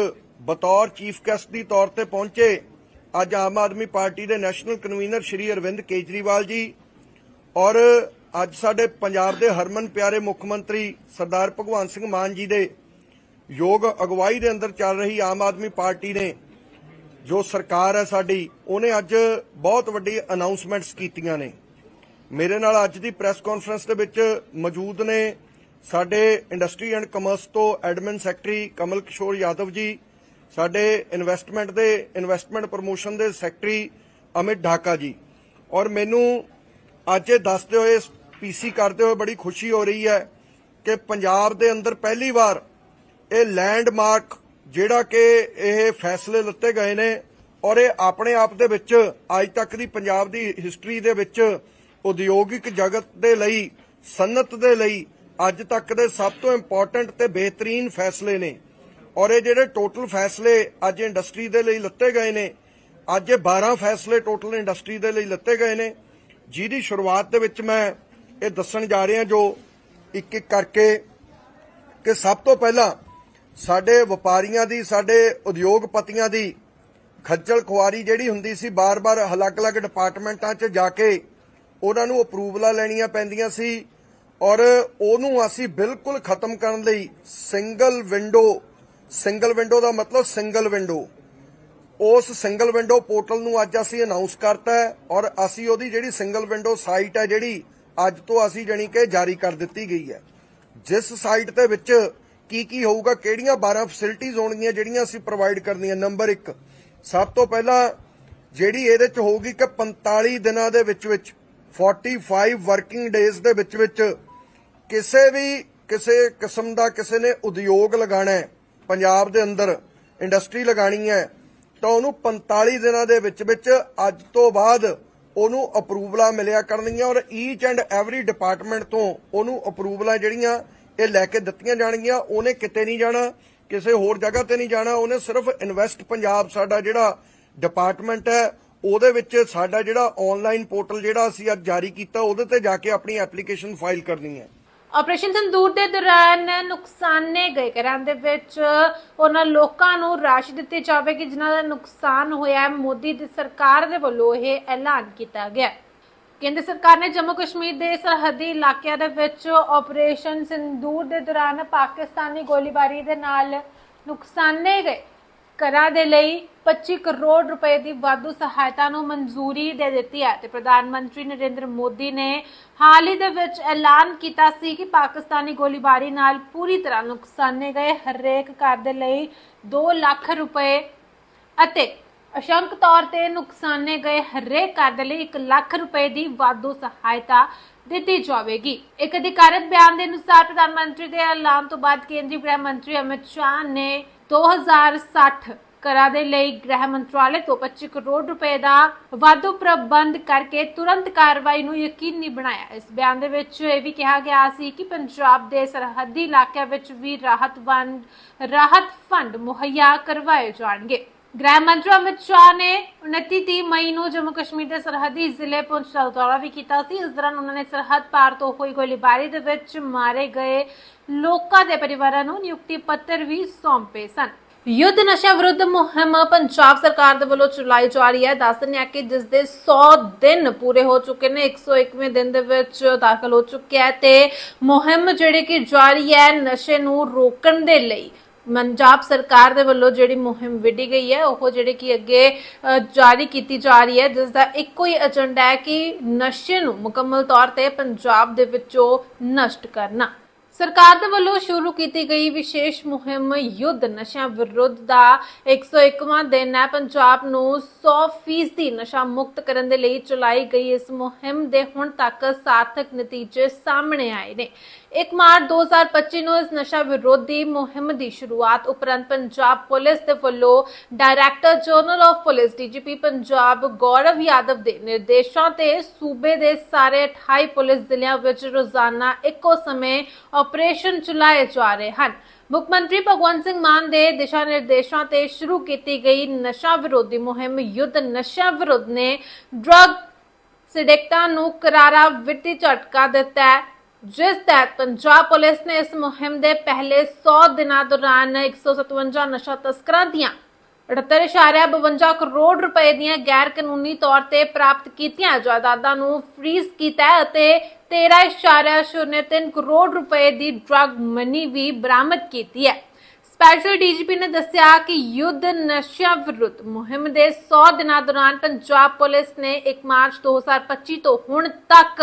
E: ਬਤੌਰ ਚੀਫ ਗੈਸਟ ਦੀ ਤੌਰ ਤੇ ਪਹੁੰਚੇ ਅੱਜ ਆਮ ਆਦਮੀ ਪਾਰਟੀ ਦੇ ਨੈਸ਼ਨਲ ਕਨਵੀਨਰ ਸ਼੍ਰੀ ਅਰਵਿੰਦ ਕੇਜਰੀਵਾਲ ਜੀ ਔਰ ਅੱਜ ਸਾਡੇ ਪੰਜਾਬ ਦੇ ਹਰਮਨ ਪਿਆਰੇ ਮੁੱਖ ਮੰਤਰੀ ਸਰਦਾਰ ਭਗਵੰਤ ਸਿੰਘ ਮਾਨ ਜੀ ਦੇ ਯੋਗ ਅਗਵਾਈ ਦੇ ਅੰਦਰ ਚੱਲ ਰਹੀ ਆਮ ਆਦਮੀ ਪਾਰਟੀ ਨੇ ਜੋ ਸਰਕਾਰ ਹੈ ਸਾਡੀ, ਉਹਨੇ ਅੱਜ ਬਹੁਤ ਵੱਡੀ ਅਨਾਉਂਸਮੈਂਟਸ ਕੀਤੀਆਂ ਨੇ। ਮੇਰੇ ਨਾਲ ਅੱਜ ਦੀ ਪ੍ਰੈਸ ਕਾਨਫਰੰਸ ਦੇ ਵਿੱਚ ਮੌਜੂਦ ਨੇ ਸਾਡੇ ਇੰਡਸਟਰੀ ਐਂਡ ਕਮਰਸ ਤੋਂ ਐਡਮਿਨ ਸੈਕਟਰੀ ਕਮਲ ਕਿਸ਼ੋਰ ਯਾਦਵ ਜੀ, ਸਾਡੇ ਇਨਵੈਸਟਮੈਂਟ ਦੇ ਇਨਵੈਸਟਮੈਂਟ ਪ੍ਰੋਮੋਸ਼ਨ ਦੇ ਸੈਕਟਰੀ ਅਮਿਤ ਢਾਕਾ ਜੀ। ਔਰ ਮੈਨੂੰ ਅੱਜ ਇਹ ਦੱਸਦੇ ਹੋਏ, ਪੀਸੀ ਕਰਦੇ ਹੋਏ ਬੜੀ ਖੁਸ਼ੀ ਹੋ ਰਹੀ ਹੈ ਕਿ ਪੰਜਾਬ ਦੇ ਅੰਦਰ ਪਹਿਲੀ ਵਾਰ ਇਹ ਲੈਂਡਮਾਰਕ ਜਿਹੜਾ ਕਿ ਇਹ ਫੈਸਲੇ ਲਿੱਤੇ ਗਏ ਨੇ ਔਰ ਇਹ ਆਪਣੇ ਆਪ ਦੇ ਵਿੱਚ ਅੱਜ ਤੱਕ ਦੀ ਪੰਜਾਬ ਦੀ ਹਿਸਟਰੀ ਦੇ ਵਿੱਚ ਉਦਯੋਗਿਕ ਜਗਤ ਦੇ ਲਈ, ਸਨਅਤ ਦੇ ਲਈ ਅੱਜ ਤੱਕ ਦੇ ਸਭ ਤੋਂ ਇੰਪੋਰਟੈਂਟ ਤੇ ਬਿਹਤਰੀਨ ਫੈਸਲੇ ਨੇ। ਔਰ ਇਹ ਜਿਹੜੇ ਟੋਟਲ ਫੈਸਲੇ ਅੱਜ ਇੰਡਸਟਰੀ ਦੇ ਲਈ ਲਿੱਤੇ ਗਏ ਨੇ, ਅੱਜ ਇਹ 12 ਫੈਸਲੇ ਟੋਟਲ ਇੰਡਸਟਰੀ ਦੇ ਲਈ ਲਿੱਤੇ ਗਏ ਨੇ। ਜਿਹਦੀ ਸ਼ੁਰੂਆਤ ਦੇ ਵਿੱਚ ਮੈਂ ਇਹ ਦੱਸਣ ਜਾ ਰਿਹਾ ਜੋ ਇੱਕ ਇੱਕ ਕਰਕੇ ਕਿ ਸਭ ਤੋਂ ਪਹਿਲਾਂ ਸਾਡੇ ਵਪਾਰੀਆਂ ਦੀ, ਸਾਡੇ ਉਦਯੋਗਪਤੀਆਂ ਦੀ ਖੱਜਲ ਖੁਆਰੀ ਜਿਹੜੀ ਹੁੰਦੀ ਸੀ, ਬਾਰ-ਬਾਰ ਅਲੱਗ-ਅਲੱਗ ਡਿਪਾਰਟਮੈਂਟਾਂ 'ਚ ਜਾ ਕੇ ਉਹਨਾਂ ਨੂੰ ਅਪਰੂਵਲਾਂ ਲੈਣੀਆਂ ਪੈਂਦੀਆਂ ਸੀ। ਔਰ ਉਹਨੂੰ ਅਸੀਂ ਬਿਲਕੁਲ ਖਤਮ ਕਰਨ ਲਈ ਸਿੰਗਲ ਵਿੰਡੋ ਸਿੰਗਲ ਵਿੰਡੋ ਦਾ ਮਤਲਬ ਸਿੰਗਲ ਵਿੰਡੋ। ਉਸ ਸਿੰਗਲ ਵਿੰਡੋ ਪੋਰਟਲ ਨੂੰ ਅੱਜ ਅਸੀਂ ਅਨਾਉਂਸ ਕਰਤਾ ਹੈ ਔਰ ਅਸੀਂ ਉਹਦੀ ਜਿਹੜੀ ਸਿੰਗਲ ਵਿੰਡੋ ਸਾਈਟ ਹੈ ਜਿਹੜੀ ਅੱਜ ਤੋਂ ਅਸੀਂ ਜਾਣੀ ਕਿ ਜਾਰੀ ਕਰ ਦਿੱਤੀ ਗਈ ਹੈ। ਜਿਸ ਸਾਈਟ ਦੇ ਵਿੱਚ ਕੀ ਕੀ ਹੋਊਗਾ, ਕਿਹੜੀਆਂ 12 ਫੈਸਿਲਿਟੀਆਂ ਹੋਣਗੀਆਂ, ਜਿਹੜੀਆਂ ਅਸੀਂ ਪ੍ਰੋਵਾਈਡ ਕਰਨੀਆਂ ਨੰਬਰ 1 ਸਭ ਤੋਂ ਪਹਿਲਾਂ ਜਿਹੜੀ ਇਹਦੇ ਚ ਹੋਊਗੀ ਕਿ 45 ਦਿਨਾਂ ਦੇ ਵਿੱਚ ਵਿੱਚ 45 ਵਰਕਿੰਗ ਡੇਜ਼ ਦੇ ਵਿੱਚ ਵਿੱਚ ਕਿਸੇ ਵੀ ਕਿਸੇ ਕਿਸਮ ਦਾ ਕਿਸੇ ਨੇ ਉਦਯੋਗ ਲਗਾਣਾ ਹੈ, ਪੰਜਾਬ ਦੇ ਅੰਦਰ ਇੰਡਸਟਰੀ ਲਗਾਣੀ ਹੈ, ਤਾਂ ਉਹਨੂੰ 45 ਦਿਨਾਂ ਦੇ ਵਿੱਚ ਵਿੱਚ ਅੱਜ ਤੋਂ ਬਾਅਦ ਉਹਨੂੰ ਅਪਰੂਵਲਾਂ ਮਿਲਿਆ ਕਰਨਗੀਆਂ ਔਰ ਈਚ ਐਂਡ ਐਵਰੀ ਡਿਪਾਰਟਮੈਂਟ ਤੋਂ ਉਹਨੂੰ ਅਪਰੂਵਲਾਂ ਜਿਹੜੀਆਂ ਇਹ ਲੈ ਕੇ ਦਿੱਤੀਆਂ ਜਾਣਗੀਆਂ, ਉਹਨੇ ਕਿਤੇ ਨਹੀਂ ਜਾਣਾ, ਕਿਸੇ ਹੋਰ ਜਗ੍ਹਾ ਤੇ ਨਹੀਂ ਜਾਣਾ, ਉਹਨੇ ਸਿਰਫ ਇਨਵੈਸਟ ਪੰਜਾਬ ਸਾਡਾ ਜਿਹੜਾ ਡਿਪਾਰਟਮੈਂਟ ਹੈ, ਉਹਦੇ ਵਿੱਚ ਸਾਡਾ ਜਿਹੜਾ ਆਨਲਾਈਨ ਪੋਰਟਲ ਜਿਹੜਾ ਅਸੀਂ ਅੱਜ ਜਾਰੀ ਕੀਤਾ, ਉਹਦੇ ਤੇ ਜਾ ਕੇ ਆਪਣੀ ਐਪਲੀਕੇਸ਼ਨ ਫਾਈਲ ਕਰਨੀ ਹੈ।
A: ਆਪਰੇਸ਼ਨ ਸੰਦੂਰ ਦੇ ਦੌਰਾਨ ਨੁਕਸਾਨੇ ਗਏ ਘਰਾਂ ਦੇ ਵਿੱਚ। ਉਹਨਾਂ ਲੋਕਾਂ ਨੂੰ ਰਾਸ਼ੀ ਦਿੱਤੀ ਜਾਵੇਗੀ ਜਿਨ੍ਹਾਂ ਦਾ ਨੁਕਸਾਨ ਹੋਇਆ ਹੈ, ਮੋਦੀ ਦੀ ਸਰਕਾਰ ਦੇ ਵੱਲੋਂ ਇਹ ਐਲਾਨ ਕੀਤਾ ਗਿਆ। ਕੇਂਦਰ ਸਰਕਾਰ ਨੇ ਜੰਮੂ ਕਸ਼ਮੀਰ ਦੇ ਸਰਹੱਦੀ ਇਲਾਕਿਆਂ ਦੇ ਵਿੱਚ ਆਪਰੇਸ਼ਨ ਸਿੰਦੂਰ ਦੇ ਦੌਰਾਨ ਪਾਕਿਸਤਾਨੀ ਗੋਲੀਬਾਰੀ ਦੇ ਨਾਲ ਨੁਕਸਾਨੇ ਗਏ। ਘਰਾਂ ਦੇ ਲਈ 25 ਕਰੋੜ ਰੁਪਏ ਦੀ ਵਾਧੂ ਸਹਾਇਤਾ ਨੂੰ ਮਨਜ਼ੂਰੀ ਦੇ ਦਿੱਤੀ ਹੈ ਤੇ ਪ੍ਰਧਾਨ ਮੰਤਰੀ ਨਰਿੰਦਰ ਮੋਦੀ ਨੇ ਹਾਲ ਹੀ ਦੇ ਵਿੱਚ ਐਲਾਨ ਕੀਤਾ ਸੀ ਕਿ ਪਾਕਿਸਤਾਨੀ ਗੋਲੀਬਾਰੀ ਨਾਲ ਪੂਰੀ ਤਰ੍ਹਾਂ ਨੁਕਸਾਨੇ ਗਏ ਹਰੇਕ ਘਰ ਦੇ ਲਈ 2 ਲੱਖ ਰੁਪਏ ਅਤੇ ਅਸ਼ੰਕ ਤੌਰ ਤੇ ਨੁਕਸਾਨੇ ਗਏ ਹਰੇਕ ਘਰ ਦੇ ਲਈ 1 ਲੱਖ ਰੁਪਏ ਦੀ ਵਾਧੂ ਸਹਾਇਤਾ ਦਿੱਤੀ ਜਾਵੇਗੀ। ਇੱਕ ਅਧਿਕਾਰਤ ਬਿਆਨ ਦੇ ਅਨੁਸਾਰ ਪ੍ਰਧਾਨ ਮੰਤਰੀ ਦੇ ਐਲਾਨ ਤੋਂ ਬਾਅਦ ਕੇਂਦਰੀ ਗ੍ਰਹਿ ਮੰਤਰੀ ਅਮਿਤ ਸ਼ਾਹ ਨੇ 2060 ਕਰਾਂ ਦੇ ਲਈ ਗ੍ਰਹਿ ਮੰਤਰਾਲੇ ਤੋਂ 25 ਕਰੋੜ ਰੁਪਏ ਦਾ ਵਾਧੂ ਪ੍ਰਬੰਧ ਕਰਕੇ ਤੁਰੰਤ ਕਾਰਵਾਈ ਨੂੰ ਯਕੀਨੀ ਬਣਾਇਆ। ਇਸ ਬਿਆਨ ਦੇ ਵਿੱਚ ਇਹ ਵੀ ਕਿਹਾ ਗਿਆ ਸੀ ਕਿ ਪੰਜਾਬ ਦੇ ਸਰਹੱਦੀ ਇਲਾਕਿਆਂ ਵਿੱਚ ਵੀ ਰਾਹਤ ਵੰਡ ਰਾਹਤ ਫੰਡ ਮੁਹੱਈਆ ਕਰਵਾਏ ਜਾਣਗੇ। ਗ੍ਰਹਿ ਮੰਤਰੀ ਅਮਿਤ ਸ਼ਾਹ ਨੇ 29 ਮਈ ਨੂੰ ਜੰਮੂ ਕਸ਼ਮੀਰ ਦੇ ਸਰਹੱਦੀ ਜ਼ਿਲ੍ਹੇ ਪੁੰਛ ਦਾ ਦੌਰਾ ਵੀ ਕੀਤਾ ਸੀ ਇਸ ਦੌਰਾਨ ਉਹਨਾਂ ਨੇ ਸਰਹੱਦ ਪਾਰ ਤੋਂ ਹੋਈ ਗੋਲੀਬਾਰੀ ਦੇ ਵਿੱਚ ਮਾਰੇ ਗਏ ਲੋਕਾਂ ਦੇ ਪਰਿਵਾਰਾਂ ਨੂੰ ਨਿਯੁਕਤੀ ਪੱਤਰ ਵੀ ਸੌਂਪੇ ਸਨ ਯੁੱਧ ਨਸ਼ਾ ਵਿਰੁੱਧ ਮੁਹਿੰਮ ਪੰਜਾਬ ਸਰਕਾਰ ਦੇ ਵੱਲੋਂ ਚਲਾਈ ਜਾ ਰਹੀ ਹੈ ਦੱਸ ਦਿੰਦੇ ਆ ਕਿ ਜਿਸ ਦੇ 100 ਦਿਨ ਪੂਰੇ ਹੋ ਚੁੱਕੇ ਨੇ 101ਵੇਂ ਦਿਨ ਦੇ ਵਿੱਚ ਦਾਖਲ ਹੋ ਚੁੱਕਿਆ ਤੇ ਮੁਹਿੰਮ ਜਿਹੜੀ ਕਿ ਜਾਰੀ ਹੈ ਨਸ਼ੇ ਨੂੰ ਰੋਕਣ ਦੇ ਲਈ ਪੰਜਾਬ ਸਰਕਾਰ ਦੇ ਵੱਲੋਂ ਜਿਹੜੀ ਮੁਹਿੰਮ ਵਿੱਢੀ ਗਈ ਹੈ, ਉਹ ਜਿਹੜੇ ਕਿ ਅੱਗੇ ਜਾਰੀ ਕੀਤੀ ਜਾ ਰਹੀ ਹੈ, ਜਿਸ ਦਾ ਇੱਕੋ ਹੀ ਏਜੰਡਾ ਹੈ ਕਿ ਨਸ਼ੇ ਨੂੰ ਮੁਕੰਮਲ ਤੌਰ ਤੇ ਪੰਜਾਬ ਦੇ ਵਿੱਚੋਂ ਨਸ਼ਟ ਕਰਨਾ। ਸਰਕਾਰ ਦੇ ਵੱਲੋਂ ਸ਼ੁਰੂ ਕੀਤੀ ਗਈ ਵਿਸ਼ੇਸ਼ ਮੁਹਿੰਮ ਯੁੱਧ ਨਸ਼ਿਆਂ ਵਿਰੁੱਧ ਦਾ 101ਵਾਂ ਦਿਨ ਹੈ। ਪੰਜਾਬ ਨੂੰ 100% ਨਸ਼ਾ ਮੁਕਤ ਕਰਨ ਦੇ ਲਈ ਚਲਾਈ ਗਈ ਇਸ ਮੁਹਿੰਮ ਦੇ ਹੁਣ ਤੱਕ ਸਾਰਥਕ ਨਤੀਜੇ ਸਾਹਮਣੇ ਆਏ ਨੇ। 1 ਮਾਰਚ 2025 ਨੂੰ ਇਸ ਨਸ਼ਾ ਵਿਰੋਧੀ ਮੁਹਿੰਮ ਦੀ ਸ਼ੁਰੂਆਤ ਉਪਰੰਤ ਪੰਜਾਬ ਪੁਲਿਸ ਦੇ ਵੱਲੋਂ director general of police DGP Punjab Gaurav Yadav ਦੇ ਨਿਰਦੇਸ਼ਾਂ ਤੇ ਸੂਬੇ ਦੇ ਸਾਰੇ 28 ਪੁਲਿਸ ਜ਼ਿਲ੍ਹਿਆਂ ਵਿੱਚ ਰੋਜ਼ਾਨਾ ਇੱਕੋ ਸਮੇਂ ਆਪਰੇਸ਼ਨ ਚਲਾਏ ਜਾ ਰਹੇ ਹਨ। ਮੁੱਖ ਮੰਤਰੀ ਭਗਵੰਤ ਸਿੰਘ ਮਾਨ ਦੇ ਦਿਸ਼ਾ ਨਿਰਦੇਸ਼ਾਂ ਤੇ ਸ਼ੁਰੂ ਕੀਤੀ ਗਈ ਨਸ਼ਾ ਵਿਰੋਧੀ ਮੁਹਿੰਮ। ਯੁੱਧ ਨਸ਼ਾ ਵਿਰੁੱਧ ਨੇ ਡਰੱਗ ਸਿਡੈਕਟਾ ਨੂੰ ਕਰਾਰਾ ਵਿੱਤੀ ਝਟਕਾ ਦਿੱਤਾ ਹੈ, ਜਿਸ ਤਹਿਤ ਪੰਜਾਬ ਪੁਲਿਸ ਨੇ ਇਸ ਮੁਹਿੰਮ ਦੇ ਪਹਿਲੇ 100 ਦਿਨਾਂ ਦੌਰਾਨ 157 ਨਸ਼ਾ ਤਸਕਰਾਂ ਦੀਆਂ 78.52 ਕਰੋੜ ਰੁਪਏ ਦੀਆਂ ਗੈਰ ਕਾਨੂੰਨੀ ਤੌਰ ਤੇ ਪ੍ਰਾਪਤ ਕੀਤੀਆਂ ਜਾਇਦਾਦਾਂ ਨੂੰ ਫ੍ਰੀਜ਼ ਕੀਤਾ ਅਤੇ 13.03 ਕਰੋੜ ਰੁਪਏ ਦੀ ਡਰੱਗ ਮਨੀ ਵੀ ਬਰਾਮਦ ਕੀਤੀ ਹੈ। ਸਪੈਸ਼ਲ ਡੀਜੀਪੀ ਨੇ ਦੱਸਿਆ ਕਿ ਯੁੱਧ ਨਸ਼ਿਆਂ ਵਿਰੁੱਧ ਮੁਹਿੰਮ ਦੇ 100 ਦਿਨਾਂ ਦੌਰਾਨ ਪੰਜਾਬ ਪੁਲਿਸ ਨੇ 1 ਮਾਰਚ 2025 ਤੋਂ ਹੁਣ ਤੱਕ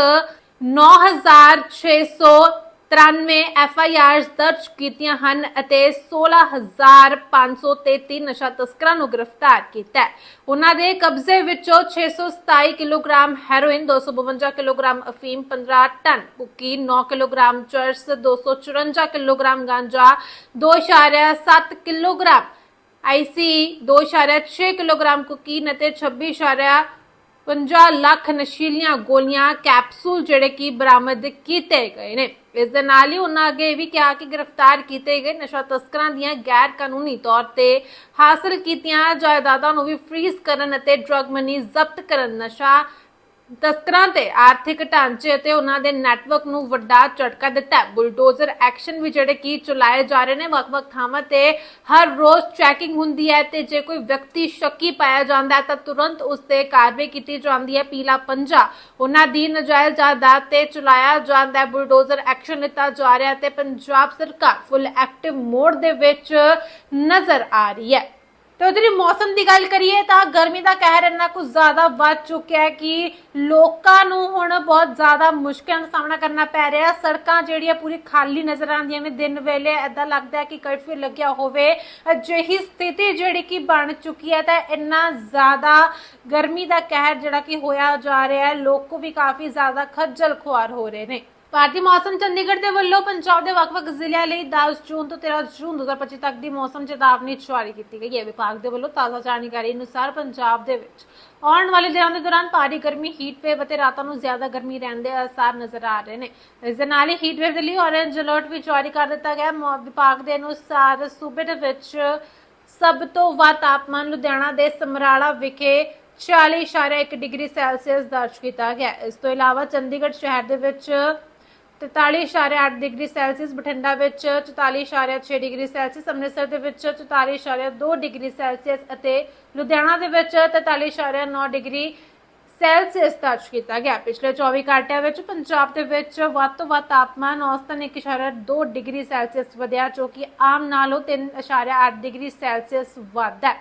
A: 9693 ਐਫਆਈਆਰਸ ਦਰਜ ਕੀਤੀਆਂ ਹਨ ਅਤੇ 16533 ਨਸ਼ਾ ਤਸਕਰਾਂ ਨੂੰ ਗ੍ਰਿਫਤਾਰ ਕੀਤਾ ਹੈ। ਉਹਨਾਂ ਦੇ ਕਬਜ਼ੇ ਵਿੱਚੋਂ 627 ਕਿਲੋਗ੍ਰਾਮ ਹੈਰੋਇਨ 252 ਕਿਲੋਗ੍ਰਾਮ ਅਫੀਮ 15 ਟਨ ਕੁੱਕੀ 9 ਕਿਲੋਗ੍ਰਾਮ ਚਰਸ 254 ਕਿਲੋਗ੍ਰਾਮ ਗਾਂਜਾ 2.7 ਕਿਲੋਗ੍ਰਾਮ ਆਈਸੀ 2.6 ਕਿਲੋਗ੍ਰਾਮ ਕੋਕੀਨ ਅਤੇ 26.50 ਲੱਖ ਨਸ਼ੀਲੀਆਂ ਗੋਲੀਆਂ, ਕੈਪਸੂਲ ਜਿਹੜੇ ਕਿ ਬਰਾਮਦ ਕੀਤੇ ਗਏ ਨੇ। ਇਸ ਦੇ ਨਾਲ ਹੀ ਉਹਨਾਂ ਅੱਗੇ ਇਹ ਵੀ ਕਿਹਾ ਕਿ ਗ੍ਰਿਫਤਾਰ ਕੀਤੇ ਗਏ ਨਸ਼ਾ ਤਸਕਰਾਂ ਦੀਆਂ ਗੈਰ ਕਾਨੂੰਨੀ ਤੌਰ ਤੇ ਹਾਸਲ ਕੀਤੀਆਂ, ਜਾਇਦਾਦਾਂ ਨੂੰ ਵੀ ਫ੍ਰੀਜ਼ ਕਰਨ ਅਤੇ ਡਰੱਗ ਮਨੀ ਜ਼ਬਤ ਕਰਨ ਨਸ਼ਾ ਤਸਕਰਾਂ ਤੇ ਆਰਥਿਕ ਢਾਂਚੇ ਅਤੇ ਉਹਨਾਂ ਦੇ ਨੈਟਵਰਕ ਨੂੰ ਵੱਡਾ ਝਟਕਾ ਦਿੱਤਾ ਬੁਲਡੋਜ਼ਰ ਐਕਸ਼ਨ ਵੀ ਜਿਹੜੇ ਕਿ ਚਲਾਏ ਜਾ ਰਹੇ ਨੇ, ਵੱਖ-ਵੱਖ ਥਾਵਾਂ ਤੇ ਹਰ ਰੋਜ਼ ਚੈਕਿੰਗ ਹੁੰਦੀ ਹੈ ਤੇ ਜੇ ਕੋਈ ਵਿਅਕਤੀ ਸ਼ੱਕੀ ਪਾਇਆ ਜਾਂਦਾ ਹੈ ਤਾਂ ਤੁਰੰਤ ਉਸ ਤੇ ਕਾਰਵਾਈ ਕੀਤੀ ਜਾਂਦੀ ਹੈ। ਪੀਲਾ ਪੰਜਾ, ਉਹਨਾਂ ਦੀ ਨਜਾਇਜ਼ ਜਾਇਦਾਦ ਤੇ ਚਲਾਇਆ ਜਾਂਦਾ ਹੈ। ਬੁਲਡੋਜ਼ਰ ਐਕਸ਼ਨ ਲਿੱਤਾ ਜਾ ਰਿਹਾ ਤੇ ਪੰਜਾਬ ਸਰਕਾਰ ਫੁੱਲ ਐਕਟਿਵ ਮੋਡ ਦੇ ਵਿੱਚ ਨਜ਼ਰ ਆ ਰਹੀ ਹੈ। ਤੇ ਉਧਰ ਮੌਸਮ ਦੀ ਗੱਲ ਕਰੀਏ ਤਾਂ ਗਰਮੀ ਦਾ ਕਹਿਰ ਇੰਨਾ ਕੁ ਜ਼ਿਆਦਾ ਵੱਧ ਚੁੱਕਿਆ ਹੈ ਕਿ ਲੋਕਾਂ ਨੂੰ ਹੁਣ ਬਹੁਤ ਜ਼ਿਆਦਾ ਮੁਸ਼ਕਲਾਂ ਦਾ ਸਾਹਮਣਾ ਕਰਨਾ ਪੈ ਰਿਹਾ ਸੜਕਾਂ ਜਿਹੜੀਆਂ ਪੂਰੀ ਖਾਲੀ ਨਜ਼ਰ ਆਉਂਦੀਆਂ ਨੇ। ਦਿਨ ਵੇਲੇ ਐਦਾਂ ਲੱਗਦਾ ਹੈ ਕਿ ਕਰਫਿਊ ਲੱਗਿਆ ਹੋਵੇ। ਅਜਿਹੀ ਸਥਿਤੀ ਜਿਹੜੀ ਕਿ ਬਣ ਚੁੱਕੀ ਹੈ ਤਾਂ ਇੰਨਾ ਜ਼ਿਆਦਾ ਗਰਮੀ ਦਾ ਕਹਿਰ ਜਿਹੜਾ ਕਿ ਹੋਇਆ ਜਾ ਰਿਹਾ ਹੈ। ਲੋਕ ਵੀ ਕਾਫੀ ਜ਼ਿਆਦਾ ਖੱਜਲ ਖੁਆਰ ਹੋ ਰਹੇ ਨੇ। ਭਾਰਤੀ ਮੌਸਮ ਚੰਡੀਗੜ੍ਹ ਦੇ ਵੱਲੋਂ ਪੰਜਾਬ ਦੇ ਵੱਖ-ਵੱਖ ਜ਼ਿਲ੍ਹਿਆਂ ਲਈ 10 ਜੂਨ ਤੋਂ 13 ਜੂਨ 2025 ਤੱਕ ਦੀ ਮੌਸਮ ਚੇਤਾਵਨੀ ਜਾਰੀ ਕੀਤੀ ਗਈ ਹੈ। ਵਿਭਾਗ ਦੇ ਵੱਲੋਂ ਤਾਜ਼ਾ ਜਾਣਕਾਰੀ ਅਨੁਸਾਰ ਪੰਜਾਬ ਦੇ ਵਿੱਚ ਆਉਣ ਵਾਲੇ ਦਿਨਾਂ ਦੇ ਦੌਰਾਨ ਭਾਰੀ ਗਰਮੀ ਹੀਟ ਵੇਵ ਅਤੇ ਰਾਤਾਂ ਨੂੰ ਜ਼ਿਆਦਾ ਗਰਮੀ ਰਹਿਣ ਦੇ ਅਸਾਰ ਨਜ਼ਰ ਆ ਰਹੇ ਨੇ। ਇਸ ਦੇ ਨਾਲ ਹੀ ਹੀਟ ਵੇਵ ਦੇ ਲਈ ਔਰੇਂਜ ਅਲਰਟ ਵੀ ਜਾਰੀ ਕਰ ਦਿੱਤਾ ਗਿਆ। ਵਿਭਾਗ ਦੇ ਅਨੁਸਾਰ ਸੂਬੇ ਦੇ ਵਿੱਚ ਸਭ ਤੋਂ ਵੱਧ ਤਾਪਮਾਨ ਲੁਧਿਆਣਾ ਦੇ ਸਮਰਾਲਾ ਵਿਖੇ 40.1 ਡਿਗਰੀ ਸੈਲਸੀਅਸ ਦਰਜ ਕੀਤਾ ਗਿਆ। ਇਸ ਤੋਂ ਇਲਾਵਾ ਚੰਡੀਗੜ੍ਹ ਸ਼ਹਿਰ ਦੇ ਵਿੱਚ 43.8 ਡਿਗਰੀ ਸੈਲਸੀਅਸ, ਬਠਿੰਡਾ ਵਿੱਚ 44.6 ਡਿਗਰੀ ਸੈਲਸੀਅਸ, ਅੰਮ੍ਰਿਤਸਰ ਦੇ ਵਿੱਚ 44.2 ਡਿਗਰੀ ਸੈਲਸੀਅਸ ਅਤੇ ਲੁਧਿਆਣਾ ਦੇ ਵਿੱਚ 43.9 ਡਿਗਰੀ ਸੈਲਸੀਅਸ ਦਰਜ ਕੀਤਾ ਗਿਆ। ਪਿਛਲੇ 24 ਘੰਟਿਆਂ ਵਿੱਚ ਪੰਜਾਬ ਦੇ ਵਿੱਚ ਵੱਧ ਤੋਂ ਵੱਧ ਤਾਪਮਾਨ ਔਸਤਨ 1.2 ਡਿਗਰੀ ਸੈਲਸੀਅਸ ਵਧਿਆ, ਜੋ ਕਿ ਆਮ ਨਾਲੋਂ 3.8 ਡਿਗਰੀ ਸੈਲਸੀਅਸ ਵੱਧ ਹੈ।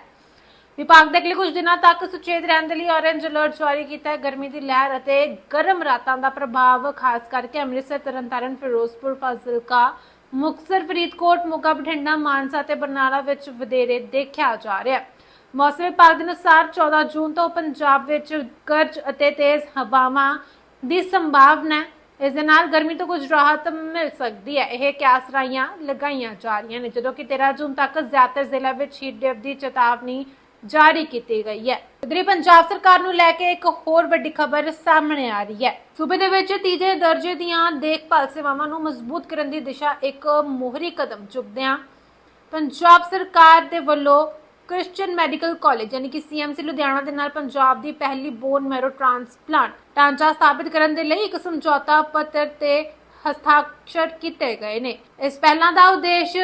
A: ਵਿਭਾਗ ਦੇ ਅਗਲੇ ਕੁਝ ਦਿਨਾਂ ਤੱਕ ਸੁਚੇਤ ਰਹਿਣ ਦੇ ਲਈ ਔਰੇਂਜ ਅਲਰਟ ਜਾਰੀ ਕੀਤਾ ਹੈ। ਗਰਮੀ ਦੀ ਲਹਿਰ ਅਤੇ ਗਰਮ ਰਾਤਾਂ ਦਾ ਪ੍ਰਭਾਵ, ਖਾਸ ਕਰਕੇ ਅੰਮ੍ਰਿਤਸਰ, ਤਰਨਤਾਰਨ, ਫਿਰੋਜ਼ਪੁਰ, ਫਾਜ਼ਿਲਕਾ, ਮੁਕਤਸਰ, ਫਰੀਦਕੋਟ, ਮੋਗਾ, ਬਠਿੰਡਾ, ਮਾਨਸਾ ਤੇ ਬਰਨਾਲਾ ਵਿੱਚ ਵਧੇਰੇ ਦੇਖਿਆ ਜਾ ਰਿਹਾ ਹੈ। ਮੌਸਮ ਵਿਭਾਗ ਦੇ ਅਨੁਸਾਰ 14 ਜੂਨ ਤੋਂ ਪੰਜਾਬ ਵਿੱਚ ਗਰਜ ਅਤੇ ਤੇਜ਼ ਹਵਾਵਾਂ ਦੀ ਸੰਭਾਵਨਾ ਹੈ। ਇਸ ਦੇ ਨਾਲ ਗਰਮੀ ਤੋਂ ਕੁਝ ਰਾਹਤ ਮਿਲ ਸਕਦੀ ਹੈ। ਇਹ ਕਿਆਸ ਰਾਈਆਂ ਲਗਾਈਆਂ ਜਾ ਰਹੀਆਂ ਨੇ। ਜਦੋਂ ਕਿ 13 ਜੂਨ ਤੱਕ ਜ਼ਿਆਦਾਤਰ ਜ਼ਿਲ੍ਹਿਆਂ ਵਿੱਚ ਹੀਟ ਵੇਵ ਦੀ ਚੇਤਾਵਨੀ ਜਾਰੀ ਕੀਤੀ ਗਈ ਹੈ। ਉਧਰੀ ਪੰਜਾਬ ਸਰਕਾਰ ਨੂੰ ਲੈ ਕੇ ਇੱਕ ਹੋਰ ਵੱਡੀ ਖਬਰ ਸਾਹਮਣੇ ਆ ਰਹੀ ਹੈ। ਸੂਬੇ ਦੇ ਵਿੱਚ ਤੀਜੇ ਦਰਜੇ ਦੀਆਂ ਦੇਖਭਾਲ ਸੇਵਾਵਾਂ ਨੂੰ ਮਜ਼ਬੂਤ ਕਰਨ ਦੀ ਦਿਸ਼ਾ ਇੱਕ ਮੋਹਰੀ ਕਦਮ ਚੁੱਕਦਿਆਂ ਪੰਜਾਬ ਸਰਕਾਰ ਦੇ ਵੱਲੋਂ ਕ੍ਰਿਸਚੀਅਨ ਮੈਡੀਕਲ ਕਾਲਜ ਯਾਨੀ ਕਿ ਸੀਐਮਸੀ ਲੁਧਿਆਣਾ ਦੇ ਨਾਲ ਪੰਜਾਬ ਦੀ ਪਹਿਲੀ ਬੋਨ ਮੈਰੋ ਟ੍ਰਾਂਸਪਲਾਂਟ ਢਾਂਚਾ ਸਥਾਪਿਤ ਕਰਨ ਦੇ ਲਈ ਇੱਕ ਸਮਝੌਤਾ ਪੱਤਰ ਤੇ ਹਸਤਾਖਰ ਕੀਤੇ ਗਏ ਨੇ। ਇਸ ਪਹਿਲਾਂ ਦਾ ਉਦੇਸ਼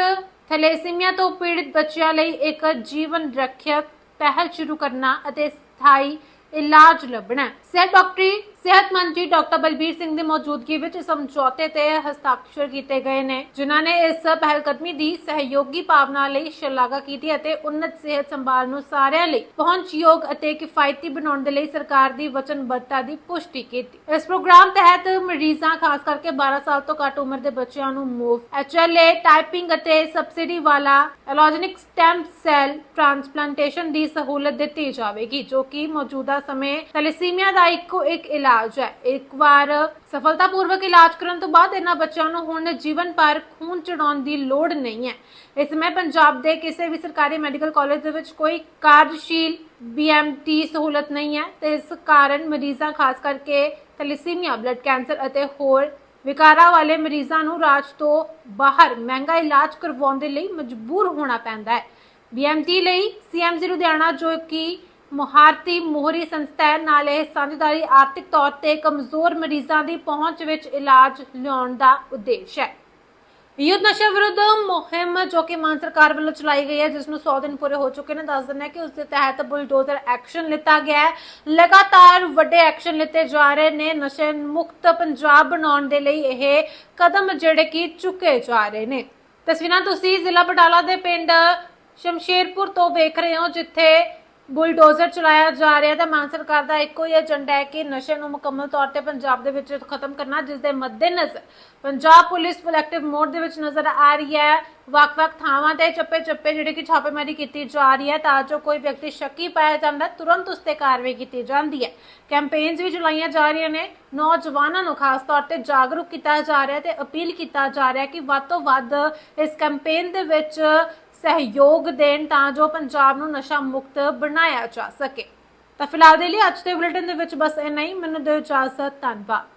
A: ਥੈਲੇਸੀਮੀਆ ਤੋਂ ਪੀੜਿਤ ਬੱਚਿਆਂ ਲਈ ਇੱਕ ਜੀਵਨ ਰੱਖਿਅਕ ਪਹਿਲ ਸ਼ੁਰੂ ਕਰਨਾ ਅਤੇ ਸਥਾਈ ਇਲਾਜ ਲੱਭਣਾ ਹੈ। ਡਾਕਟਰੀ ਸਿਹਤ ਮੰਤਰੀ ਡਾਕਟਰ ਬਲਬੀਰ ਸਿੰਘ ਦੀ ਮੌਜੂਦਗੀ ਵਿੱਚ ਸਮਝੌਤੇ ਤੇ ਹਸਤਾਖਰ ਕੀਤੇ ਗਏ ਨੇ, ਜਿਨ੍ਹਾਂ ਨੇ ਇਸ ਪਹਿਲਕਦਮੀ ਦੀ ਸਹਿਯੋਗੀ ਭਾਵਨਾ ਲਈ ਸ਼ਲਾਘਾ ਕੀਤੀ ਅਤੇ ਉન્નਤ ਸਿਹਤ ਸੰਭਾਲ ਨੂੰ ਸਾਰਿਆਂ ਲਈ ਪਹੁੰਚਯੋਗ ਅਤੇ ਕਿਫਾਇਤੀ ਬਣਾਉਣ ਦੇ ਲਈ ਸਰਕਾਰ ਦੀ ਵਚਨਬੱਧਤਾ ਦੀ ਪੁਸ਼ਟੀ ਕੀਤੀ। ਇਸ ਪ੍ਰੋਗਰਾਮ ਤਹਿਤ ਮਰੀਜ਼ਾਂ, ਖਾਸ ਕਰਕੇ 12 ਸਾਲ ਤੋਂ ਘੱਟ ਉਮਰ ਦੇ ਬੱਚਿਆਂ ਨੂੰ ਮੁਫਤ ਐਚਐਲਏ, ਟਾਈਪਿੰਗ ਅਤੇ ਸਬਸਿਡੀ ਵਾਲਾ ਐਲੋਜੈਨਿਕ ਸਟੈਮ ਸੈਲ ਟ੍ਰਾਂਸਪਲਾਂਟੇਸ਼ਨ ਦੀ ਸਹੂਲਤ ਦਿੱਤੀ ਜਾਵੇਗੀ, ਜੋ ਕਿ ਮੌਜੂਦਾ ਸਮੇਂ ਥੈਲੇਸੀਮੀਆ ਦਾ ਇੱਕੋ ਇੱਕ ਇਲਾਜ ਹੈ। ਇੱਕ ਵਾਰ ਸਫਲਤਾਪੂਰਵਕ ਇਲਾਜ ਕਰਨ ਤੋਂ ਬਾਅਦ ਇਹਨਾਂ ਬੱਚਿਆਂ ਨੂੰ ਹੁਣ ਜੀਵਨ ਭਰ ਖੂਨ ਚੜਾਉਣ ਦੀ ਲੋੜ ਨਹੀਂ ਹੈ। ਇਸ ਸਮੇਂ ਪੰਜਾਬ ਦੇ ਕਿਸੇ ਵੀ ਸਰਕਾਰੀ ਮੈਡੀਕਲ ਕਾਲਜ ਦੇ ਵਿੱਚ ਕੋਈ ਕਾਰਜਸ਼ੀਲ ਬੀਐਮਟੀ ਸਹੂਲਤ ਨਹੀਂ ਹੈ ਤੇ ਇਸ ਕਾਰਨ ਮਰੀਜ਼ਾਂ, ਖਾਸ ਕਰਕੇ ਥੈਲੇਸੀਮੀਆ, ਬਲੱਡ ਕੈਂਸਰ ਅਤੇ ਹੋਰ ਵਿਕਾਰਾਂ ਵਾਲੇ ਮਰੀਜ਼ਾਂ ਨੂੰ ਰਾਜ ਤੋਂ ਬਾਹਰ ਮਹਿੰਗਾ ਇਲਾਜ ਕਰਵਾਉਣ ਦੇ ਲਈ ਮਜਬੂਰ ਹੋਣਾ ਪੈਂਦਾ ਹੈ। ਬੀਐਮਟੀ ਲਈ ਸੀਐਮਸੀ ਲੁਧਿਆਣਾ ਜੋ ਕਿ ਮੁਹਾਰਤੀ ਮੋਹਰੀ ਸੰਸਥਾ ਨਾਲ ਇਹ ਸਾਂਝੇਦਾਰੀ ਆਰਥਿਕ ਤੌਰ ਤੇ ਕਮਜ਼ੋਰ ਮਰੀਜ਼ਾਂ ਦੀ ਪਹੁੰਚ ਵਿੱਚ ਇਲਾਜ ਲਿਆਉਣ ਦਾ ਉਦੇਸ਼ ਹੈ। ਯੁੱਧ ਨਸ਼ਾ ਵਿਰੁੱਧ ਮੁਹਿੰਮ ਜੋ ਕਿ ਮਾਨ ਸਰਕਾਰ ਵੱਲੋਂ ਚਲਾਈ ਗਈ ਹੈ, ਜਿਸ ਨੂੰ 100 ਦਿਨ ਪੂਰੇ ਹੋ ਚੁੱਕੇ ਨੇ, ਦੱਸ ਦਿੰਦੇ ਕਿ ਉਸ ਦੇ ਤਹਿਤ ਬੁਲਡੋਜ਼ਰ ਐਕਸ਼ਨ ਲਿੱਤਾ ਗਿਆ ਹੈ। ਲਗਾਤਾਰ ਵੱਡੇ ਐਕਸ਼ਨ ਲਿੱਤੇ ਜਾ ਰਹੇ ਨੇ। ਨਸ਼ੇ ਮੁਕਤ ਪੰਜਾਬ ਬਣਾਉਣ ਦੇ ਲਈ ਇਹ ਕਦਮ ਜਿਹੜੇ ਕਿ ਚੁੱਕੇ ਜਾ ਰਹੇ ਨੇ। ਤਸਵੀਰਾਂ ਤੁਸੀਂ ਜ਼ਿਲ੍ਹਾ ਬਟਾਲਾ ਦੇ ਪਿੰਡ ਸ਼ਮਸ਼ੇਰਪੁਰ ਤੋਂ ਵੇਖ ਰਹੇ ਹੋ, ਜਿੱਥੇ ਬੁਲਡੋਜ਼ਰ ਚਲਾਇਆ ਜਾ ਰਿਹਾ ਤੇ ਮਾਨ ਸਰਕਾਰ ਦਾ ਇੱਕੋ ਹੀ ਏਜੰਡਾ ਹੈ ਕਿ ਨਸ਼ੇ ਨੂੰ ਮੁਕੰਮਲ ਤੌਰ ਤੇ ਪੰਜਾਬ ਦੇ ਵਿੱਚ ਖਤਮ ਕਰਨਾ, ਜਿਸ ਦੇ ਮੱਦੇਨਜ਼ਰ ਪੰਜਾਬ ਪੁਲਿਸ ਪ੍ਰੋਐਕਟਿਵ ਮੋਡ ਦੇ ਵਿੱਚ ਨਜ਼ਰ ਆ ਰਹੀ ਹੈ। ਵੱਖ-ਵੱਖ ਥਾਵਾਂ ਤੇ ਚੱਪੇ-ਚੱਪੇ ਜਿਹੜੇ ਕਿ ਛਾਪੇਮਾਰੀ ਕੀਤੀ ਜਾ ਰਹੀ ਹੈ, ਤਾਂ ਜੋ ਕੋਈ ਵਿਅਕਤੀ ਸ਼ੱਕੀ ਪਾਇਆ ਜਾਂਦਾ, ਤੁਰੰਤ ਉਸ ਤੇ ਕਾਰਵਾਈ ਕੀਤੀ ਜਾਂਦੀ ਹੈ। ਕੈਂਪੇਨਸ ਵੀ ਚਲਾਈਆਂ ਜਾ ਰਹੀਆਂ ਨੇ। ਨੌਜਵਾਨਾਂ ਨੂੰ ਖਾਸ ਤੌਰ ਤੇ ਜਾਗਰੂਕ ਕੀਤਾ ਜਾ ਰਿਹਾ ਤੇ ਅਪੀਲ ਕੀਤਾ ਜਾ ਰਿਹਾ ਕਿ ਵੱਧ ਤੋਂ ਵੱਧ ਇਸ ਕੈਂਪੇਨ ਦੇ ਵਿੱਚ ਸਹਿਯੋਗ ਦੇਣ ਤਾਂ ਜੋ ਪੰਜਾਬ ਨੂੰ ਨਸ਼ਾ ਮੁਕਤ ਬਣਾਇਆ ਜਾ ਸਕੇ। ਤਾਂ ਫਿਲਹਾਲ ਦੇ ਲਈ ਅੱਜ ਦੇ ਬੁਲੇਟਿਨ ਦੇ ਵਿੱਚ ਬਸ ਇੰਨਾ ਹੀ। ਮੈਨੂੰ ਦਿਓ ਇਜਾਜ਼ਤ, ਧੰਨਵਾਦ।